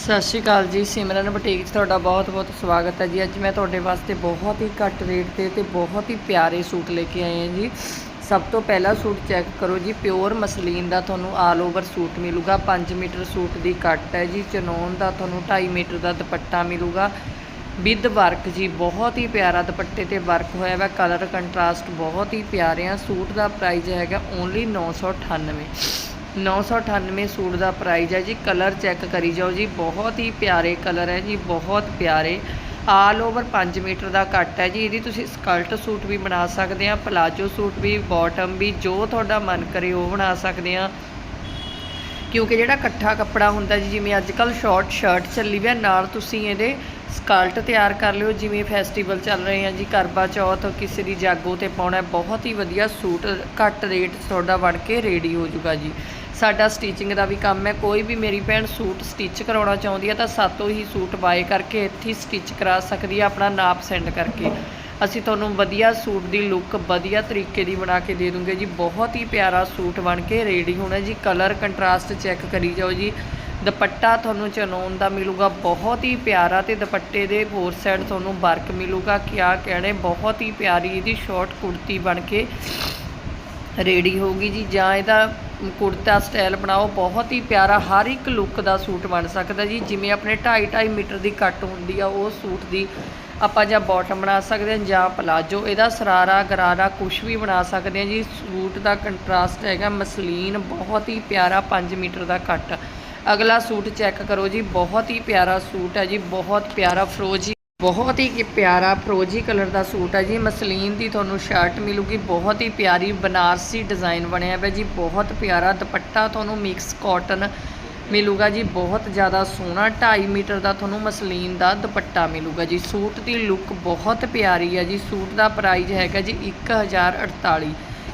ਸਤਿ ਸ਼੍ਰੀ ਅਕਾਲ ਜੀ, ਸਿਮਰਨ ਬੁਟੀਕ 'ਚ ਤੁਹਾਡਾ ਬਹੁਤ-ਬਹੁਤ ਸਵਾਗਤ ਹੈ ਜੀ। ਅੱਜ ਮੈਂ ਤੁਹਾਡੇ ਵਾਸਤੇ ਬਹੁਤ ਹੀ ਘੱਟ ਰੇਟ ਤੇ ਤੇ ਬਹੁਤ ਹੀ ਪਿਆਰੇ ਸੂਟ ਲੈ ਕੇ ਆਏ ਹਾਂ ਜੀ। ਸਭ ਤੋਂ ਪਹਿਲਾ ਸੂਟ ਚੈੱਕ ਕਰੋ ਜੀ ਪਿਓਰ ਮਸਲੀਨ ਦਾ ਤੁਹਾਨੂੰ ਆਲ ਓਵਰ ਸੂਟ ਮਿਲੂਗਾ। 5 ਮੀਟਰ ਸੂਟ ਦੀ ਕੱਟ ਹੈ ਜੀ, ਚਨੋਨ ਦਾ ਤੁਹਾਨੂੰ 2.5 ਮੀਟਰ ਦਾ ਦੁਪੱਟਾ ਮਿਲੂਗਾ। ਵਿਦ ਵਰਕ ਜੀ, ਬਹੁਤ ਹੀ ਪਿਆਰਾ ਦੁਪੱਟੇ ਤੇ ਵਰਕ ਹੋਇਆ ਵਾ। ਕਲਰ ਕੰਟਰਾਸਟ ਬਹੁਤ ਹੀ ਪਿਆਰੇ ਆ। ਸੂਟ ਦਾ ਪ੍ਰਾਈਸ ਹੈਗਾ ਓਨਲੀ 998 998 ਸੂਟ ਦਾ ਪ੍ਰਾਈਜ਼ ਹੈ ਜੀ। ਕਲਰ ਚੈੱਕ ਕਰੀ ਜਾਓ ਜੀ। ਬਹੁਤ ਹੀ ਪਿਆਰੇ ਕਲਰ ਹੈ ਜੀ। ਬਹੁਤ ਪਿਆਰੇ। ਆਲ ਓਵਰ 5 ਮੀਟਰ ਦਾ ਕੱਟ ਹੈ ਜੀ। ਇਹਦੀ ਤੁਸੀਂ ਸਕਲਟ ਸੂਟ ਵੀ ਬਣਾ ਸਕਦੇ ਆ। ਪਲਾਜੋ ਸੂਟ ਵੀ ਬਾਟਮ ਵੀ, ਜੋ ਤੁਹਾਡਾ ਮਨ ਕਰੇ ਉਹ ਬਣਾ ਸਕਦੇ ਆ। ਕਿਉਂਕਿ ਜਿਹੜਾ ਇਕੱਠਾ ਕੱਪੜਾ ਹੁੰਦਾ ਜੀ, ਜਿਵੇਂ ਅੱਜ ਕੱਲ ਸ਼ਾਰਟ ਸ਼ਰਟ ਚੱਲੀ ਵੀ ਨਾਲ ਤੁਸੀਂ ਇਹਦੇ ਸਕਲਟ ਤਿਆਰ ਕਰ ਲਿਓ। ਜਿਵੇਂ ਫੈਸਟੀਵਲ ਚੱਲ ਰਹੇ ਆ ਜੀ ਕਰਵਾ ਚੌਥ, ਕਿਸੇ ਦੀ ਜਾਗੋ ਤੇ ਪਾਉਣਾ, ਬਹੁਤ ਹੀ ਵਧੀਆ ਸੂਟ, ਘੱਟ ਰੇਟ ਤੁਹਾਡਾ ਬਣ ਕੇ ਰੈਡੀ ਹੋ ਜਾਊਗਾ ਜੀ। ਸਾਡਾ ਸਟਿਚਿੰਗ ਦਾ ਵੀ ਕੰਮ ਹੈ। ਕੋਈ ਵੀ ਮੇਰੀ ਭੈਣ ਸੂਟ ਸਟਿਚ ਕਰਾਉਣਾ ਚਾਹੁੰਦੀ ਹੈ ਤਾਂ ਸਾਤੋਂ ਹੀ ਸੂਟ ਬਾਏ ਕਰਕੇ ਇੱਥੇ ਹੀ ਸਟਿਚ ਕਰਾ ਸਕਦੀ ਹੈ ਆਪਣਾ ਨਾਪ ਸੈਂਡ ਕਰਕੇ। ਅਸੀਂ ਤੁਹਾਨੂੰ ਵਧੀਆ ਸੂਟ ਦੀ ਲੁੱਕ ਵਧੀਆ ਤਰੀਕੇ ਦੀ ਬਣਾ ਕੇ ਦੇ ਦੂੰਗੇ ਜੀ। ਬਹੁਤ ਹੀ ਪਿਆਰਾ ਸੂਟ ਬਣ ਕੇ ਰੈਡੀ ਹੋਣਾ ਜੀ। ਕਲਰ ਕੰਟਰਾਸਟ ਚੈੱਕ ਕਰੀ ਜਾਓ ਜੀ। ਦੁਪੱਟਾ ਤੁਹਾਨੂੰ ਚਨੋਨ ਦਾ ਮਿਲੂਗਾ। ਬਹੁਤ ਹੀ ਪਿਆਰਾ ਤੇ ਦੁਪੱਟੇ ਦੇ ਫੋਰ ਸਾਈਡ ਤੁਹਾਨੂੰ ਵਰਕ ਮਿਲੂਗਾ। ਕਿਆ ਕਹਿਣੇ, ਬਹੁਤ ਹੀ ਪਿਆਰੀ ਇਹਦੀ ਸ਼ਾਰਟ ਕੁੜਤੀ ਬਣ ਕੇ ਰੈਡੀ ਹੋਊਗੀ ਜੀ। ਜਾਂ ਇਹਦਾ ਕੁੜਤਾ ਸਟਾਈਲ ਬਣਾਓ, ਬਹੁਤ ਹੀ ਪਿਆਰਾ ਹਰ ਇੱਕ ਲੁੱਕ ਦਾ ਸੂਟ ਬਣ ਸਕਦਾ ਜੀ। ਜਿਵੇਂ ਆਪਣੇ 2.5 2.5 ਮੀਟਰ ਦੀ ਕੱਟ ਹੁੰਦੀ ਆ, ਉਹ ਸੂਟ ਦੀ ਆਪਾਂ ਜਾਂ ਬਾਟਮ ਬਣਾ ਸਕਦੇ ਹਾਂ ਜਾਂ ਪਲਾਜੋ ਇਹਦਾ ਸਰਾਰਾ, ਗਰਾਰਾ ਕੁਝ ਵੀ ਬਣਾ ਸਕਦੇ ਹਾਂ ਜੀ। ਸੂਟ ਦਾ ਕੰਟਰਾਸਟ ਹੈਗਾ ਮਸਲੀਨ, ਬਹੁਤ ਹੀ ਪਿਆਰਾ 5 ਮੀਟਰ ਦਾ ਕੱਟ। ਅਗਲਾ ਸੂਟ ਚੈੱਕ ਕਰੋ ਜੀ, ਬਹੁਤ ਹੀ ਪਿਆਰਾ ਸੂਟ ਹੈ ਜੀ, ਬਹੁਤ ਪਿਆਰਾ, ਫਰੋਜੀ ਬਹੁਤ ਹੀ ਪਿਆਰਾ ਫਰੋਜੀ ਕਲਰ ਦਾ ਸੂਟ ਹੈ ਜੀ। ਮਸਲੀਨ ਦੀ ਤੁਹਾਨੂੰ ਸ਼ਰਟ ਮਿਲੂਗੀ। ਬਹੁਤ ਹੀ ਪਿਆਰੀ ਬਨਾਰਸੀ ਡਿਜ਼ਾਈਨ ਬਣਿਆ ਹੋਇਆ ਜੀ। ਬਹੁਤ ਪਿਆਰਾ ਦੁਪੱਟਾ ਤੁਹਾਨੂੰ ਮਿਕਸ ਕਾਟਨ ਮਿਲੂਗਾ ਜੀ। ਬਹੁਤ ਜ਼ਿਆਦਾ ਸੋਹਣਾ 2.5 ਮੀਟਰ ਦਾ ਤੁਹਾਨੂੰ ਮਸਲੀਨ ਦਾ ਦੁਪੱਟਾ ਮਿਲੂਗਾ ਜੀ। ਸੂਟ ਦੀ ਲੁੱਕ ਬਹੁਤ ਪਿਆਰੀ ਹੈ ਜੀ। ਸੂਟ ਦਾ ਪ੍ਰਾਈਸ ਹੈਗਾ ਜੀ 1048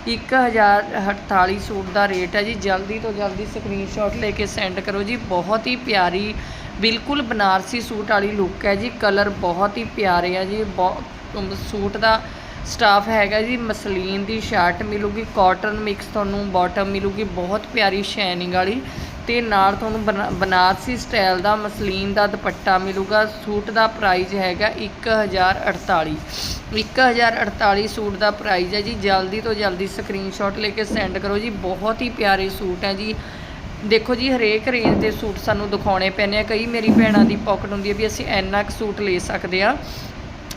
1048 ਸੂਟ ਦਾ ਰੇਟ ਹੈ ਜੀ। ਜਲਦੀ ਤੋਂ ਜਲਦੀ ਸਕਰੀਨਸ਼ਾਟ ਲੈ ਕੇ ਸੈਂਡ ਕਰੋ ਜੀ। ਬਹੁਤ ਹੀ ਪਿਆਰੀ ਬਿਲਕੁਲ ਬਨਾਰਸੀ ਸੂਟ ਵਾਲੀ ਲੁੱਕ ਹੈ ਜੀ ਕਲਰ ਬਹੁਤ ਹੀ ਪਿਆਰੇ ਆ ਜੀ ਬਹੁਤ ਸੂਟ ਦਾ ਸਟਾਫ ਹੈਗਾ ਜੀ, ਮਸਲੀਨ ਦੀ ਸ਼ਰਟ ਮਿਲੂਗੀ ਕਾਟਨ ਮਿਕਸ ਤੁਹਾਨੂੰ ਬਾਟਮ ਮਿਲੂਗੀ, ਬਹੁਤ ਪਿਆਰੀ ਸ਼ਾਈਨਿੰਗ ਵਾਲੀ ਤੇ ਨਾਲ ਤੁਹਾਨੂੰ ਬਨਾ- ਬਨਾਰਸੀ ਸਟਾਈਲ ਦਾ ਮਸਲੀਨ ਦਾ ਦੁਪੱਟਾ ਮਿਲੂਗਾ, ਸੂਟ ਦਾ ਪ੍ਰਾਈਸ ਹੈਗਾ 1048 1048 ਸੂਟ ਦਾ ਪ੍ਰਾਈਸ ਹੈ ਜੀ, ਜਲਦੀ ਤੋਂ ਜਲਦੀ ਸਕਰੀਨਸ਼ਾਟ ਲੈ ਕੇ ਸੈਂਡ ਕਰੋ ਜੀ, ਬਹੁਤ ਹੀ ਪਿਆਰੇ ਸੂਟ ਹੈ ਜੀ ਦੇਖੋ ਜੀ, ਹਰੇਕ ਰੇਂਜ ਦੇ ਸੂਟ ਸਾਨੂੰ ਦਿਖਾਉਣੇ ਪੈਣੇ ਆ। ਕਈ ਮੇਰੀ ਭੈਣਾਂ ਦੀ ਪਾਕਟ ਹੁੰਦੀ ਹੈ ਵੀ ਅਸੀਂ ਇੰਨਾ ਕੁ ਸੂਟ ਲੈ ਸਕਦੇ ਆ।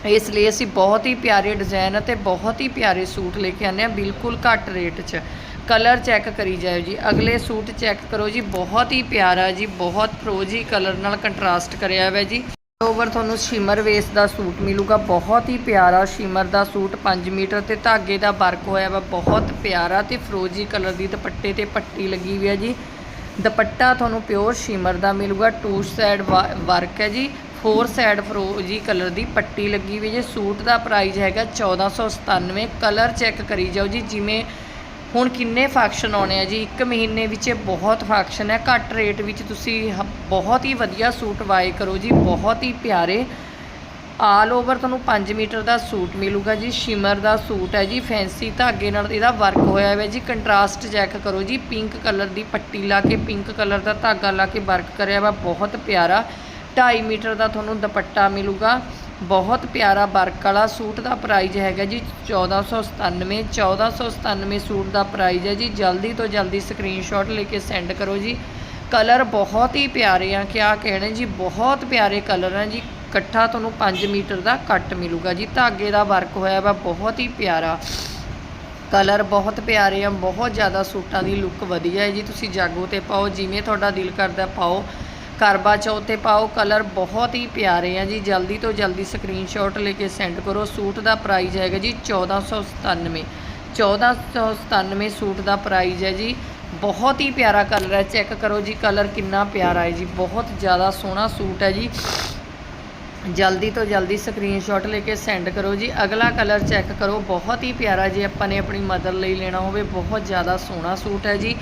ਇਸ ਲਈ ਅਸੀਂ ਬਹੁਤ ਹੀ ਪਿਆਰੇ ਡਿਜ਼ਾਈਨ ਅਤੇ ਬਹੁਤ ਹੀ ਪਿਆਰੇ ਸੂਟ ਲੈ ਕੇ ਆਨੇ ਆ, ਬਿਲਕੁਲ ਘੱਟ ਰੇਟ 'ਚ। ਕਲਰ ਚੈੱਕ ਕਰੀ ਜਾਓ ਜੀ। ਅਗਲੇ ਸੂਟ ਚੈੱਕ ਕਰੋ ਜੀ। ਬਹੁਤ ਹੀ ਪਿਆਰਾ ਜੀ, ਬਹੁਤ ਫਰੋਜੀ ਕਲਰ ਨਾਲ ਕੰਟਰਾਸਟ ਕਰਿਆ ਹੋਇਆ ਜੀ। ਓਵਰ ਤੁਹਾਨੂੰ ਸ਼ਿਮਰ ਵੇਸ ਦਾ ਸੂਟ ਮਿਲੂਗਾ। ਬਹੁਤ ਹੀ ਪਿਆਰਾ ਸ਼ਿਮਰ ਦਾ ਸੂਟ 5 ਮੀਟਰ ਤੇ ਧਾਗੇ ਦਾ ਵਰਕ ਹੋਇਆ ਵਾ। ਬਹੁਤ ਪਿਆਰਾ ਤੇ ਫਰੋਜੀ ਕਲਰ ਦੀ ਦੁਪੱਟੇ ਤੇ ਪੱਟੀ ਲੱਗੀ ਹੋਈ ਹੈ ਜੀ। ਦੁਪੱਟਾ ਤੁਹਾਨੂੰ ਪਿਓਰ ਸ਼ਿਮਰ ਦਾ ਮਿਲੂਗਾ ਟੂ ਸਾਈਡ ਵਰਕ ਹੈ ਜੀ ਫੋਰ ਸਾਈਡ ਫਰੋਜੀ ਕਲਰ ਦੀ ਪੱਟੀ ਲੱਗੀ ਹੋਈ ਜੇ ਸੂਟ ਦਾ ਪ੍ਰਾਈਸ ਹੈਗਾ 1497 ਕਲਰ ਚੈੱਕ ਕਰੀ ਜਾਓ ਜੀ, ਜਿਵੇਂ ਹੁਣ ਕਿੰਨੇ ਫੰਕਸ਼ਨ ਆਉਣੇ ਆ ਜੀ, ਇੱਕ ਮਹੀਨੇ ਵਿੱਚ ਬਹੁਤ ਫੰਕਸ਼ਨ ਹੈ, ਘੱਟ ਰੇਟ ਵਿੱਚ ਤੁਸੀਂ ਹ- ਬਹੁਤ ਹੀ ਵਧੀਆ ਸੂਟ ਵਾਏ ਕਰੋ ਜੀ, ਬਹੁਤ ਹੀ ਪਿਆਰੇ ਆਲ ਓਵਰ ਤੁਹਾਨੂੰ 5 ਮੀਟਰ ਦਾ ਸੂਟ ਮਿਲੂਗਾ ਜੀ ਸ਼ਿਮਰ ਦਾ ਸੂਟ ਹੈ ਜੀ ਫੈਂਸੀ ਧਾਗੇ ਨਾਲ ਇਹਦਾ ਵਰਕ ਹੋਇਆ ਹੋਇਆ ਜੀ ਕੰਟਰਾਸਟ ਚੈੱਕ ਕਰੋ ਜੀ ਪਿੰਕ ਕਲਰ ਦੀ ਪੱਟੀ ਲਾ ਕੇ ਪਿੰਕ ਕਲਰ ਦਾ ਧਾਗਾ ਲਾ ਕੇ ਵਰਕ ਕਰਿਆ ਵਾ, ਬਹੁਤ ਪਿਆਰਾ। 2.5 ਮੀਟਰ ਦਾ ਤੁਹਾਨੂੰ ਦੁਪੱਟਾ ਮਿਲੂਗਾ, ਬਹੁਤ ਪਿਆਰਾ ਵਰਕ ਵਾਲਾ ਸੂਟ ਦਾ ਪ੍ਰਾਈਜ਼ ਹੈਗਾ ਜੀ 1497 1497 ਸੂਟ ਦਾ ਪ੍ਰਾਈਜ਼ ਹੈ ਜੀ, ਜਲਦੀ ਤੋਂ ਜਲਦੀ ਸਕਰੀਨਸ਼ਾਟ ਲੈ ਕੇ ਸੈਂਡ ਕਰੋ ਜੀ। ਕਲਰ ਬਹੁਤ ਹੀ ਪਿਆਰੇ ਆ, ਕਿਆ ਕਹਿਣੇ ਜੀ, ਬਹੁਤ ਪਿਆਰੇ ਕਲਰ ਆ ਜੀ ਇਕੱਠਾ ਤੁਹਾਨੂੰ 5 ਮੀਟਰ ਦਾ ਕੱਟ ਮਿਲੂਗਾ ਜੀ। ਧਾਗੇ ਦਾ ਵਰਕ ਹੋਇਆ ਵਾ, ਬਹੁਤ ਹੀ ਪਿਆਰਾ। ਕਲਰ ਬਹੁਤ ਪਿਆਰੇ ਆ, ਬਹੁਤ ਜ਼ਿਆਦਾ ਸੂਟਾਂ ਦੀ ਲੁੱਕ ਵਧੀਆ ਹੈ ਜੀ। ਤੁਸੀਂ ਜਾਗੋ ਤੇ ਪਾਓ, ਜਿਵੇਂ ਤੁਹਾਡਾ ਦਿਲ ਕਰਦਾ ਪਾਓ। ਕਰਵਾ ਚੌਥ ਤੇ ਪਾਓ, ਕਲਰ ਬਹੁਤ ਹੀ ਪਿਆਰੇ ਆ ਜੀ। ਜਲਦੀ ਤੋਂ ਜਲਦੀ ਸਕਰੀਨਸ਼ਾਟ ਲੈ ਕੇ ਸੈਂਡ ਕਰੋ। ਸੂਟ ਦਾ ਪ੍ਰਾਈਸ ਹੈਗਾ ਜੀ 1497 1497 ਸੂਟ ਦਾ ਪ੍ਰਾਈਸ ਹੈ ਜੀ। ਬਹੁਤ ਹੀ ਪਿਆਰਾ ਕਲਰ ਹੈ। ਚੈੱਕ ਕਰੋ ਜੀ, ਕਲਰ ਕਿੰਨਾ ਪਿਆਰਾ ਹੈ ਜੀ। ਬਹੁਤ ਜ਼ਿਆਦਾ ਸੋਹਣਾ ਸੂਟ ਹੈ ਜੀ। ਜਲਦੀ ਤੋਂ ਜਲਦੀ ਸਕਰੀਨਸ਼ਾਟ ਲੈ ਕੇ ਸੈਂਡ ਕਰੋ ਜੀ। ਅਗਲਾ ਕਲਰ ਚੈੱਕ ਕਰੋ। ਬਹੁਤ ਹੀ ਪਿਆਰਾ ਜੇ ਆਪਾਂ ਨੇ ਆਪਣੀ ਮਦਰ ਲਈ ਲੈਣਾ ਹੋਵੇ, ਬਹੁਤ ਜ਼ਿਆਦਾ ਸੋਹਣਾ ਸੂਟ ਹੈ ਜੀ।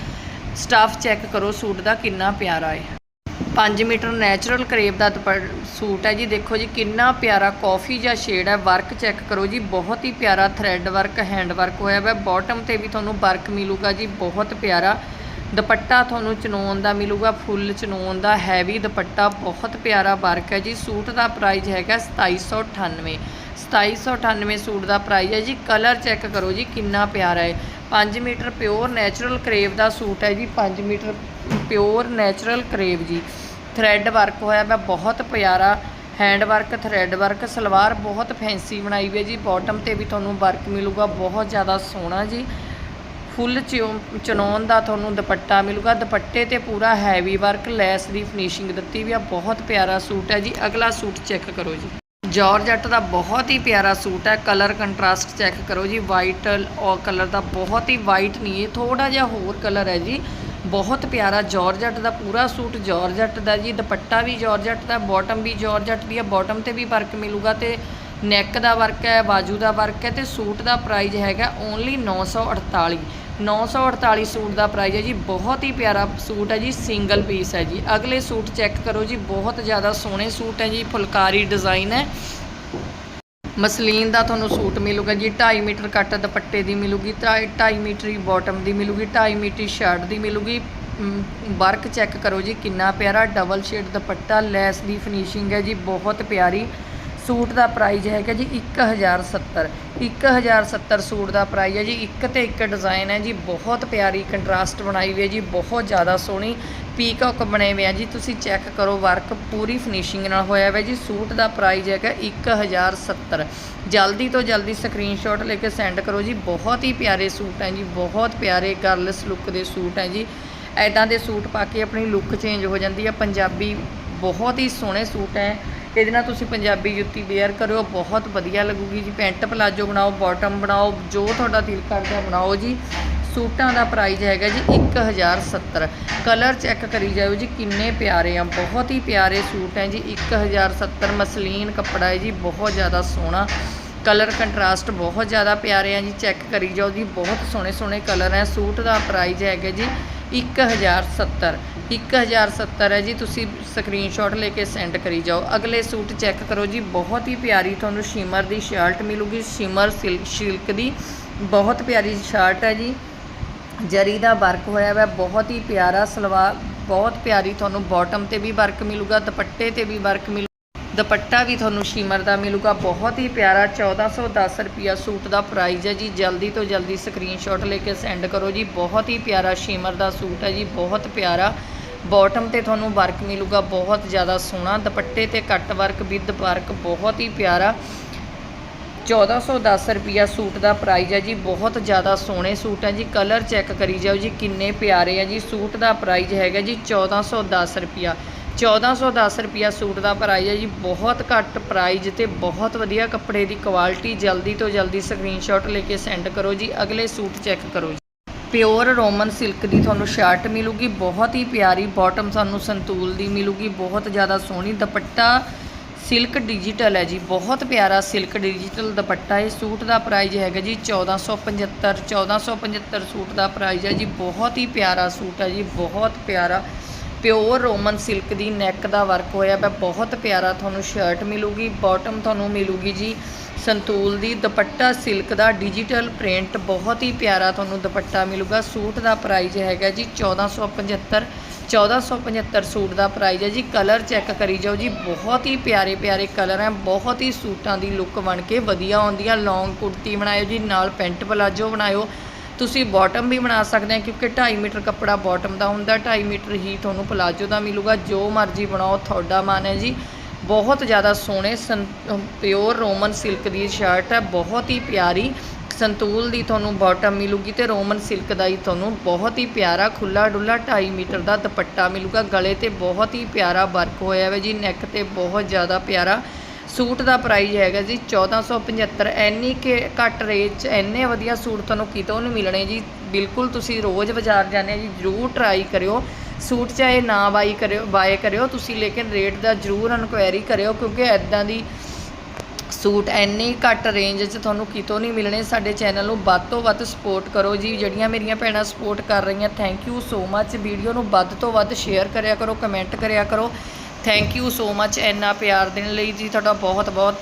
ਸਟਾਫ ਚੈੱਕ ਕਰੋ ਸੂਟ ਦਾ ਕਿੰਨਾ ਪਿਆਰਾ ਹੈ। 5 ਮੀਟਰ ਨੈਚੁਰਲ ਕਰੇਪ ਦਾ ਦੁਪੱਟ ਸੂਟ ਹੈ ਜੀ। ਦੇਖੋ ਜੀ, ਕਿੰਨਾ ਪਿਆਰਾ ਕਾਫੀ ਜਾਂ ਸ਼ੇਡ ਹੈ। ਵਰਕ ਚੈੱਕ ਕਰੋ ਜੀ। ਬਹੁਤ ਹੀ ਪਿਆਰਾ ਥਰੈਡ ਵਰਕ ਹੈਂਡ ਵਰਕ ਹੋਇਆ ਹੋਇਆ। ਬਾਟਮ ਤੇ ਵੀ ਤੁਹਾਨੂੰ ਵਰਕ ਮਿਲੂਗਾ ਜੀ। ਬਹੁਤ ਪਿਆਰਾ। ਦੁਪੱਟਾ ਤੁਹਾਨੂੰ ਚਨੋਨ ਦਾ ਮਿਲੂਗਾ, ਫੁੱਲ ਚਨੋਨ ਦਾ ਹੈਵੀ ਦੁਪੱਟਾ, ਬਹੁਤ ਪਿਆਰਾ ਵਰਕ ਹੈ ਜੀ। ਸੂਟ ਦਾ ਪ੍ਰਾਈਸ ਹੈਗਾ 2798 2798 ਸੂਟ ਦਾ ਪ੍ਰਾਈਸ ਹੈ ਜੀ। ਕਲਰ ਚੈੱਕ ਕਰੋ ਜੀ, ਕਿੰਨਾ ਪਿਆਰਾ ਹੈ। 5 ਮੀਟਰ ਪਿਓਰ ਨੈਚੁਰਲ ਕਰੇਵ ਦਾ ਸੂਟ ਹੈ ਜੀ। 5 ਮੀਟਰ ਪਿਓਰ ਨੈਚੁਰਲ ਕਰੇਵ ਜੀ। ਥਰੈਡ ਵਰਕ ਹੋਇਆ ਮੈਂ ਬਹੁਤ ਪਿਆਰਾ hand work thread work salwar ਬਹੁਤ ਫੈਂਸੀ ਬਣਾਈ ਹੋਈ ਹੈ ਜੀ। ਬਾਟਮ ਤੇ ਵੀ ਤੁਹਾਨੂੰ ਵਰਕ ਮਿਲੂਗਾ, ਬਹੁਤ ਜ਼ਿਆਦਾ ਸੋਹਣਾ ਜੀ। ਫੁੱਲ ਚਿਓ- ਚਨੌਨ ਦਾ ਤੁਹਾਨੂੰ ਦੁਪੱਟਾ ਮਿਲੂਗਾ। ਦੁਪੱਟੇ ਤੇ ਪੂਰਾ ਹੈਵੀ ਵਰਕ ਲੈਸ ਦੀ ਫਿਨਿਸ਼ਿੰਗ ਦਿੱਤੀ ਵੀ ਆ। ਬਹੁਤ ਪਿਆਰਾ ਸੂਟ ਹੈ ਜੀ। ਅਗਲਾ ਸੂਟ ਚੈੱਕ ਕਰੋ ਜੀ। ਜਾਰਜੱਟ ਦਾ ਬਹੁਤ ਹੀ ਪਿਆਰਾ ਸੂਟ ਹੈ। ਕਲਰ ਕੰਟਰਾਸਟ ਚੈੱਕ ਕਰੋ ਜੀ। ਵਾਈਟ ਔਰ ਕਲਰ ਦਾ ਬਹੁਤ ਹੀ ਵਾਈਟ ਨਹੀਂ ਹੈ। ਥੋੜਾ ਜਿਹਾ ਹੋਰ ਕਲਰ ਹੈ ਜੀ। ਬਹੁਤ ਪਿਆਰਾ ਜਾਰਜੱਟ ਦਾ ਪੂਰਾ ਸੂਟ ਜਾਰਜੱਟ ਦਾ ਜੀ। ਦੁਪੱਟਾ ਵੀ ਜਾਰਜੱਟ ਦਾ ਬਾਟਮ ਵੀ ਜਾਰਜੱਟ ਦੀ ਹੈ ਬਾਟਮ ਤੇ ਵੀ ਵਰਕ ਮਿਲੂਗਾ ਤੇ ਨੈਕ ਦਾ ਵਰਕ ਹੈ, ਬਾਜੂ ਦਾ ਵਰਕ ਹੈ ਤੇ ਸੂਟ ਦਾ ਪ੍ਰਾਈਸ ਹੈਗਾ ਓਨਲੀ 948 948 ਸੂਟ ਦਾ ਪ੍ਰਾਈਸ ਹੈ ਜੀ, ਬਹੁਤ ਹੀ ਪਿਆਰਾ ਸੂਟ ਹੈ ਜੀ ਸਿੰਗਲ ਪੀਸ ਹੈ ਜੀ। ਅਗਲੇ ਸੂਟ ਚੈੱਕ ਕਰੋ ਜੀ, ਬਹੁਤ ਜ਼ਿਆਦਾ ਸੋਹਣੇ ਸੂਟ ਹੈ ਜੀ, ਫੁਲਕਾਰੀ ਡਿਜ਼ਾਈਨ ਹੈ। ਮਸਲੀਨ ਦਾ ਤੁਹਾਨੂੰ ਸੂਟ ਮਿਲੂਗਾ ਜੀ 2.5 ਮੀਟਰ ਕੱਟ ਦੁਪੱਟੇ ਦੀ ਮਿਲੂਗੀ 2.5 ਮੀਟਰ ਹੀ ਬਾਟਮ ਦੀ ਮਿਲੂਗੀ 2.5 ਮੀਟਰ ਸ਼ਰਟ ਦੀ ਮਿਲੂਗੀ। ਵਰਕ ਚੈੱਕ ਕਰੋ ਜੀ, ਕਿੰਨਾ ਪਿਆਰਾ ਡਬਲ ਸ਼ੇਡ ਦੁਪੱਟਾ, ਲੈਸ ਦੀ ਫਿਨਿਸ਼ਿੰਗ ਹੈ ਜੀ, ਬਹੁਤ ਪਿਆਰੀ। ਸੂਟ ਦਾ ਪ੍ਰਾਈਜ਼ ਹੈਗਾ ਜੀ 1070 1070 ਸੂਟ ਦਾ ਪ੍ਰਾਈਜ਼ ਹੈ ਜੀ। ਇੱਕ ਤੇ ਇੱਕ ਡਿਜ਼ਾਈਨ ਹੈ ਜੀ। ਬਹੁਤ ਪਿਆਰੀ ਕੰਟਰਾਸਟ ਬਣਾਈ ਹੋਈ ਹੈ ਜੀ। ਬਹੁਤ ਜ਼ਿਆਦਾ ਸੋਹਣੀ ਪੀਕਾਕ ਬਣੇ ਹੋਏ ਆ ਜੀ। ਤੁਸੀਂ ਚੈੱਕ ਕਰੋ, ਵਰਕ ਪੂਰੀ ਫਿਨਿਸ਼ਿੰਗ ਨਾਲ ਹੋਇਆ ਹੋਇਆ ਜੀ। ਸੂਟ ਦਾ ਪ੍ਰਾਈਜ਼ ਹੈਗਾ 1070 ਜਲਦੀ ਤੋਂ ਜਲਦੀ ਸਕਰੀਨਸ਼ਾਟ ਲੈ ਕੇ ਸੈਂਡ ਕਰੋ ਜੀ। ਬਹੁਤ ਹੀ ਪਿਆਰੇ ਸੂਟ ਹੈ ਜੀ। ਬਹੁਤ ਪਿਆਰੇ ਗਰਲਸ ਲੁੱਕ ਦੇ ਸੂਟ ਹੈ ਜੀ। ਐਦਾਂ ਦੇ ਸੂਟ ਪਾ ਕੇ ਆਪਣੀ ਲੁੱਕ ਚੇਂਜ ਹੋ ਜਾਂਦੀ ਹੈ। ਪੰਜਾਬੀ ਬਹੁਤ ਹੀ ਸੋਹਣੇ ਸੂਟ ਹੈ। ਇਹਦੇ ਨਾਲ ਤੁਸੀਂ ਪੰਜਾਬੀ ਜੁੱਤੀ ਵੇਅਰ ਕਰਿਓ, ਬਹੁਤ ਵਧੀਆ ਲੱਗੂਗੀ ਜੀ। ਪੈਂਟ ਪਲਾਜੋ ਬਣਾਓ ਬਾਟਮ ਬਣਾਓ, ਜੋ ਤੁਹਾਡਾ ਦਿਲ ਕਰਦਾ ਬਣਾਓ ਜੀ। ਸੂਟਾਂ ਦਾ ਪ੍ਰਾਈਸ ਹੈਗਾ ਜੀ 1070 ਕਲਰ ਚੈੱਕ ਕਰੀ ਜਾਓ ਜੀ, ਕਿੰਨੇ ਪਿਆਰੇ ਆ, ਬਹੁਤ ਹੀ ਪਿਆਰੇ ਸੂਟ ਹੈ ਜੀ। 1070 ਮਸਲੀਨ ਕੱਪੜਾ ਹੈ ਜੀ, ਬਹੁਤ ਜ਼ਿਆਦਾ ਸੋਹਣਾ। ਕਲਰ ਕੰਟਰਾਸਟ ਬਹੁਤ ਜ਼ਿਆਦਾ ਪਿਆਰੇ ਆ ਜੀ ਚੈੱਕ ਕਰੀ ਜਾਓ ਜੀ, ਬਹੁਤ ਸੋਹਣੇ ਸੋਹਣੇ ਕਲਰ ਹੈ। ਸੂਟ ਦਾ ਪ੍ਰਾਈਸ ਹੈਗਾ ਜੀ 1070 1070 ਹੈ ਜੀ, ਤੁਸੀਂ ਸਕਰੀਨਸ਼ਾਟ ਲੈ ਕੇ ਸੈਂਡ ਕਰੀ ਜਾਓ। ਅਗਲੇ ਸੂਟ ਚੈੱਕ ਕਰੋ ਜੀ, ਬਹੁਤ ਹੀ ਪਿਆਰੀ ਤੁਹਾਨੂੰ ਸ਼ਿਮਰ ਦੀ ਸ਼ਰਟ ਮਿਲੂਗੀ। ਸ਼ਿਮਰ ਸਿਲਕ ਸਿਲਕ ਦੀ ਬਹੁਤ ਪਿਆਰੀ ਸ਼ਰਟ ਹੈ ਜੀ। ਜਰੀ ਦਾ ਵਰਕ ਹੋਇਆ ਹੋਇਆ, ਬਹੁਤ ਹੀ ਪਿਆਰਾ ਸਲਵਾਰ, ਬਹੁਤ ਪਿਆਰੀ ਤੁਹਾਨੂੰ ਬਾਟਮ ਤੇ ਵੀ ਵਰਕ ਮਿਲੂਗਾ, ਦੁਪੱਟੇ ਤੇ ਵੀ ਵਰਕ ਮਿਲੂ, ਦੁਪੱਟਾ ਵੀ ਤੁਹਾਨੂੰ ਸ਼ੀਮਰ ਦਾ ਮਿਲੂਗਾ। ਬਹੁਤ ਹੀ ਪਿਆਰਾ 1410 ਰੁਪਿਆ ਸੂਟ ਦਾ ਪ੍ਰਾਈਸ ਹੈ ਜੀ। ਜਲਦੀ ਤੋਂ ਜਲਦੀ ਸਕਰੀਨਸ਼ਾਟ ਲੈ ਕੇ ਸੈਂਡ ਕਰੋ ਜੀ। ਬਹੁਤ ਹੀ ਪਿਆਰਾ ਸ਼ੀਮਰ ਦਾ ਸੂਟ ਹੈ ਜੀ, ਬਹੁਤ ਪਿਆਰਾ। ਬਾਟਮ ਤੇ ਤੁਹਾਨੂੰ ਵਰਕ ਮਿਲੂਗਾ ਬਹੁਤ ਜ਼ਿਆਦਾ ਸੋਹਣਾ। ਦੁਪੱਟੇ ਤੇ ਕੱਟ ਵਰਕ ਵਿਦ ਵਰਕ ਬਹੁਤ ਹੀ ਪਿਆਰਾ। 1410 ਰੁਪਿਆ ਸੂਟ ਦਾ ਪ੍ਰਾਈਜ਼ ਹੈ ਜੀ, ਬਹੁਤ ਜ਼ਿਆਦਾ ਸੋਹਣੇ ਸੂਟ ਹੈ ਜੀ। ਕਲਰ ਚੈੱਕ ਕਰੀ ਜਾਓ ਜੀ, ਕਿੰਨੇ ਪਿਆਰੇ ਆ ਜੀ। ਸੂਟ ਦਾ ਪ੍ਰਾਈਜ਼ ਹੈਗਾ ਜੀ 1410 ਰੁਪਿਆ 1410 ਰੁਪਿਆ ਸੂਟ ਦਾ ਪ੍ਰਾਈਜ਼ ਹੈ ਜੀ, ਬਹੁਤ ਘੱਟ ਪ੍ਰਾਈਜ ਤੇ ਬਹੁਤ ਵਧੀਆ ਕੱਪੜੇ ਦੀ ਕੁਆਲਿਟੀ ਜਲਦੀ ਤੋਂ ਜਲਦੀ ਸਕਰੀਨਸ਼ਾਟ ਲੈ ਕੇ ਸੈਂਡ ਕਰੋ ਜੀ। ਅਗਲੇ ਸੂਟ ਚੈੱਕ ਕਰੋ ਜੀ। ਪਿਓਰ ਰੋਮਨ ਸਿਲਕ ਦੀ ਤੁਹਾਨੂੰ ਸ਼ਰਟ ਮਿਲੂਗੀ, ਬਹੁਤ ਹੀ ਪਿਆਰੀ ਬਾਟਮ ਸਾਨੂੰ ਸੰਤੂਲ ਦੀ ਮਿਲੂਗੀ, ਬਹੁਤ ਜ਼ਿਆਦਾ ਸੋਹਣੀ ਦੁਪੱਟਾ ਸਿਲਕ ਡਿਜੀਟਲ ਹੈ ਜੀ, ਬਹੁਤ ਪਿਆਰਾ ਸਿਲਕ ਡਿਜੀਟਲ ਦੁਪੱਟਾ, ਇਹ ਸੂਟ ਦਾ ਪ੍ਰਾਈਸ ਹੈਗਾ ਜੀ 1475 1475 ਸੂਟ ਦਾ ਪ੍ਰਾਈਸ ਹੈ ਜੀ, ਬਹੁਤ ਹੀ ਪਿਆਰਾ ਸੂਟ ਹੈ ਜੀ, ਬਹੁਤ ਪਿਆਰਾ ਪਿਓਰ ਰੋਮਨ ਸਿਲਕ ਦੀ ਨੈਕ ਦਾ ਵਰਕ ਹੋਇਆ ਵਾ ਬਹੁਤ ਪਿਆਰਾ ਤੁਹਾਨੂੰ ਸ਼ਰਟ ਮਿਲੂਗੀ ਬਾਟਮ ਤੁਹਾਨੂੰ ਮਿਲੂਗੀ ਜੀ। ਸੰਤੂਲ ਦੀ ਦੁਪੱਟਾ ਸਿਲਕ ਦਾ ਡਿਜੀਟਲ ਪ੍ਰਿੰਟ ਬਹੁਤ ਹੀ ਪਿਆਰਾ ਤੁਹਾਨੂੰ ਦੁਪੱਟਾ ਮਿਲੂਗਾ। ਸੂਟ ਦਾ ਪ੍ਰਾਈਸ ਹੈਗਾ ਜੀ 1475 1475 ਸੂਟ ਦਾ ਪ੍ਰਾਈਸ ਹੈ ਜੀ। ਕਲਰ ਚੈੱਕ ਕਰੀ ਜਾਓ ਜੀ, ਬਹੁਤ ਹੀ ਪਿਆਰੇ ਪਿਆਰੇ ਕਲਰ ਹੈ। ਬਹੁਤ ਹੀ ਸੂਟਾਂ ਦੀ ਲੁੱਕ ਬਣ ਕੇ ਵਧੀਆ ਆਉਂਦੀ ਆ ਲੌਂਗ ਕੁੜਤੀ ਬਣਾਇਓ ਜੀ, ਨਾਲ ਪੈਂਟ ਪਲਾਜੋ ਬਣਾਇਓ। ਤੁਸੀਂ ਬਾਟਮ ਵੀ ਬਣਾ ਸਕਦੇ ਆ ਕਿਉਂਕਿ 2.5 ਮੀਟਰ ਕੱਪੜਾ ਬਾਟਮ ਦਾ ਹੁੰਦਾ। 2.5 ਮੀਟਰ ਹੀ ਤੁਹਾਨੂੰ ਪਲਾਜੋ ਦਾ ਮਿਲੂਗਾ। ਜੋ ਮਰਜ਼ੀ ਬਣਾਓ, ਤੁਹਾਡਾ ਮਨ ਹੈ ਜੀ। ਬਹੁਤ ਜ਼ਿਆਦਾ ਸੋਹਣੇ ਪਿਓਰ ਰੋਮਨ ਸਿਲਕ ਦੀ ਸ਼ਰਟ ਹੈ, ਬਹੁਤ ਹੀ ਪਿਆਰੀ। ਸੰਤੂਲ ਦੀ ਤੁਹਾਨੂੰ ਬਾਟਮ ਮਿਲੂਗੀ ਤੇ ਰੋਮਨ ਸਿਲਕ ਦਾ ਹੀ ਤੁਹਾਨੂੰ ਬਹੁਤ ਹੀ ਪਿਆਰਾ ਖੁੱਲਾ ਡੁੱਲਾ 2.5 ਮੀਟਰ ਦਾ ਦੁਪੱਟਾ ਮਿਲੂਗਾ। ਗਲੇ ਤੇ ਬਹੁਤ ਹੀ ਪਿਆਰਾ ਵਰਕ ਹੋਇਆ ਹੈ ਜੀ ਨੈਕ ਤੇ ਬਹੁਤ ਜ਼ਿਆਦਾ ਪਿਆਰਾ। ਸੂਟ ਦਾ ਪ੍ਰਾਈਸ ਹੈਗਾ ਜੀ 1475 ਐਨੀ ਕਿ ਘੱਟ ਰੇਟ 'ਚ, ਐਨੇ ਵਧੀਆ ਸੂਟ ਤੁਹਾਨੂੰ ਕਿਤੋਂ ਨਹੀਂ ਮਿਲਣੇ ਜੀ। ਬਿਲਕੁਲ ਤੁਸੀਂ ਰੋਜ਼ ਬਾਜ਼ਾਰ ਜਾਂਦੇ ਆ ਜੀ, ਜ਼ਰੂਰ ਟਰਾਈ ਕਰਿਓ। ਸੂਟ ਚਾਹੇ ਨਾ ਬਾਈ ਕਰਿਓ, ਬਾਏ ਕਰਿਓ, ਤੁਸੀਂ ਲੇਕਿਨ ਰੇਟ ਦਾ ਜ਼ਰੂਰ ਇਨਕੁਆਇਰੀ ਕਰਿਓ, ਕਿਉਂਕਿ ਐਦਾਂ ਦੀ ਸੂਟ ਐਨੀ ਘੱਟ ਰੇਂਜ 'ਚ ਤੁਹਾਨੂੰ ਕਿਤੋਂ ਨਹੀਂ ਮਿਲਣੇ। ਸਾਡੇ ਚੈਨਲ ਨੂੰ ਵੱਧ ਤੋਂ ਵੱਧ ਸਪੋਰਟ ਕਰੋ ਜੀ। ਜਿਹੜੀਆਂ ਮੇਰੀਆਂ ਭੈਣਾਂ ਸਪੋਰਟ ਕਰ ਰਹੀਆਂ thank you so much video ਨੂੰ ਵੱਧ ਤੋਂ ਵੱਧ ਸ਼ੇਅਰ ਕਰਿਆ ਕਰੋ ਕਮੈਂਟ ਕਰਿਆ ਕਰੋ। ਥੈਂਕ ਯੂ ਸੋ ਮੱਚ ਇੰਨਾ ਪਿਆਰ ਦੇਣ ਲਈ ਜੀ, ਤੁਹਾਡਾ ਬਹੁਤ ਬਹੁਤ